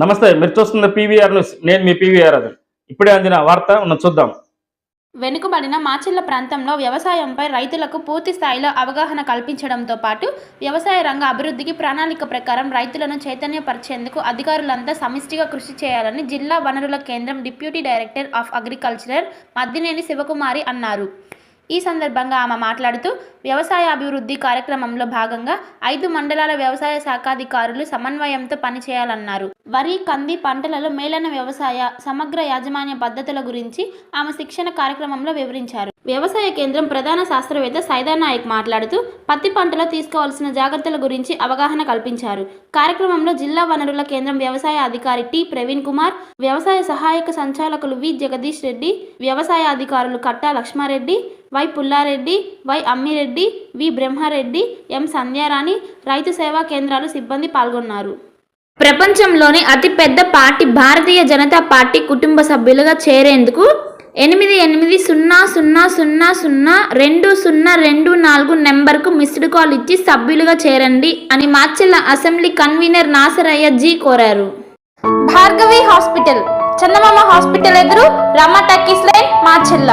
నమస్తే మీరు చూస్తున్న పీవీఆర్ న్యూస్. నేను మీ పీవీఆర్ అది ఇప్పుడే అందిన వార్త ఉన్న చూద్దాం. వెనుకబడిన మాచిల్ల ప్రాంతంలో వ్యవసాయంపై రైతులకు పూర్తి స్థాయిలో అవగాహన కల్పించడంతో పాటు వ్యవసాయ రంగ అభివృద్ధికి ప్రణాళిక ప్రకారం రైతులను చైతన్యపరిచేందుకు అధికారులంతా సమిష్టిగా కృషి చేయాలని జిల్లా వనరుల కేంద్రం deputy director of agriculture Maddineni Sivakumari అన్నారు. ఈ సందర్భంగా ఆమె మాట్లాడుతూ వ్యవసాయ అభివృద్ధి కార్యక్రమంలో భాగంగా ఐదు మండలాల వ్యవసాయ శాఖాధికారులు సమన్వయంతో పనిచేయాలన్నారు. వరి కంది పంటలలో మేలైన వ్యవసాయ సమగ్ర యాజమాన్య పద్ధతుల గురించి ఆమె శిక్షణ కార్యక్రమంలో వివరించారు. వ్యవసాయ కేంద్రం ప్రధాన శాస్త్రవేత్త సైదా నాయక్ మాట్లాడుతూ పత్తి పంటలో తీసుకోవాల్సిన జాగ్రత్తల గురించి అవగాహన కల్పించారు. కార్యక్రమంలో జిల్లా వనరుల కేంద్రం వ్యవసాయ అధికారి టి. ప్రవీణ్ కుమార్ వ్యవసాయ సహాయక సంచాలకులు వి. జగదీష్ రెడ్డి వ్యవసాయ అధికారులు Katta Lakshmareddy Y Pullareddy Y Ammireddy V Brahmareddy M Sandhyarani రైతు సేవా కేంద్రాలు సిబ్బంది పాల్గొన్నారు. ప్రపంచంలోని అతిపెద్ద పార్టీ భారతీయ జనతా పార్టీ కుటుంబ సభ్యులుగా చేరేందుకు ఎనిమిది ఎనిమిది సున్నా సున్నా సున్నా సున్నా రెండు సున్నా రెండు నాలుగు నెంబర్కు మిస్డ్ కాల్ ఇచ్చి సభ్యులుగా చేరండి అని మార్చెల్ల అసెంబ్లీ కన్వీనర్ నాసరయ్య జీ కోరారు. భార్గవి హాస్పిటల్ చందమామ హాస్పిటల్ ఎదురు Rama talkies line Marchella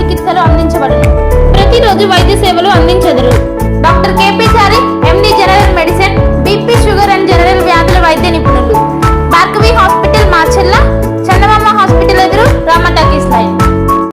వైద్య సేవలు అందించదు.